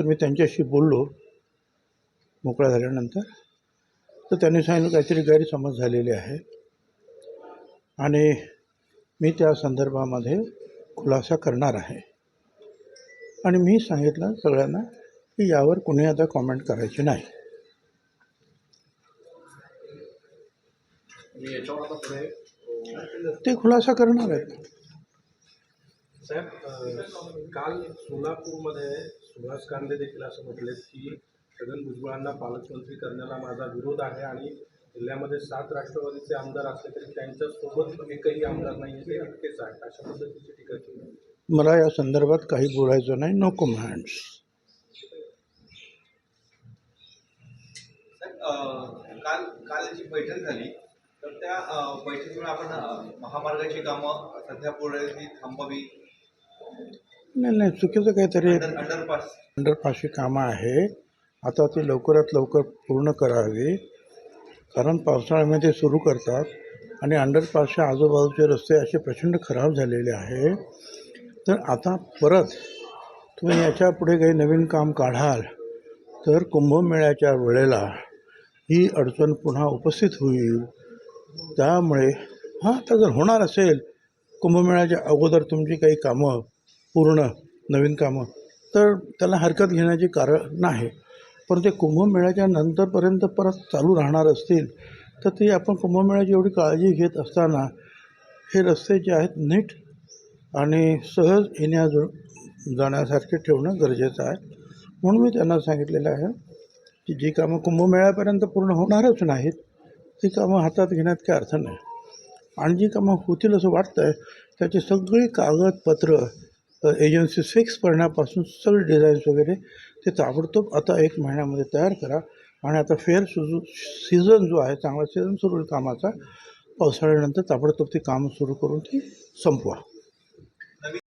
नंतर मी त्यांच्याशी बोललो मोकळा झाल्यानंतर. तर त्यांनी सांगितलं काहीतरी गैरसमज झालेले आहे आणि मी त्या संदर्भामध्ये खुलासा करणार आहे. आणि मी सांगितलं सगळ्यांना की यावर कुणी आता कॉमेंट करायची नाही. ते खुलासा करणार आहेत. साहेब काल सोलापूरमध्ये सुभाष कांदे देखील असं म्हटले की छगन भुजबळांना पालकमंत्री करण्याला माझा विरोध आहे आणि जिल्ह्यामध्ये सात राष्ट्रवादीचे आमदार असले तरी त्यांच्यासोबत एकही आमदार नाही हे अटकेच आहेत अशा पद्धतीची टीका केली. मला या संदर्भात काही बोलायचं नाही. नो अ, काल काल जी बैठक झाली तर त्या अ, बैठकीवर आपण महामार्गाची कामं सध्या पुढे थांबावी नाही नाही चुकीचं काहीतरी अंडर अंडरपास अंडरपासची कामं आहे आता ती लवकरात लवकर पूर्ण करावी. कारण पावसाळ्यामध्ये सुरू करतात आणि अंडरपासच्या आजूबाजूचे रस्ते असे प्रचंड खराब झालेले आहे तर आता परत तुम्ही याच्यापुढे काही नवीन काम काढाल तर कुंभमेळ्याच्या वेळेला ही अडचण पुन्हा उपस्थित होईल. त्यामुळे हां आता जर होणार असेल कुंभमेळ्याच्या अगोदर तुमची काही कामं पूर्ण नवीन कामं तर त्याला हरकत घेण्याचे कारण नाही. पण ते कुंभमेळ्याच्या नंतरपर्यंत परत चालू राहणार असतील तर ते आपण कुंभमेळ्याची एवढी काळजी घेत असताना हे रस्ते जे आहेत नीट आणि सहज येण्या जाण्यासारखे ठेवणं गरजेचं आहे. म्हणून मी त्यांना सांगितलेलं आहे की जी कामं कुंभमेळ्यापर्यंत पूर्ण होणारच नाहीत ती कामं हातात घेण्यात काय अर्थ नाही. आणि जी कामं होतील असं वाटतं आहे त्याची सगळी कागदपत्रं एजन्सी फिक्स करण्यापासून सगळे डिझाईन्स वगैरे ते ताबडतोब आता एक महिन्यामध्ये तयार करा. आणि आता फेअर सुजू सीझन जो आहे चांगला सीझन सुरू होईल कामाचा पावसाळ्यानंतर ताबडतोब ते काम सुरू करून ती संपवा.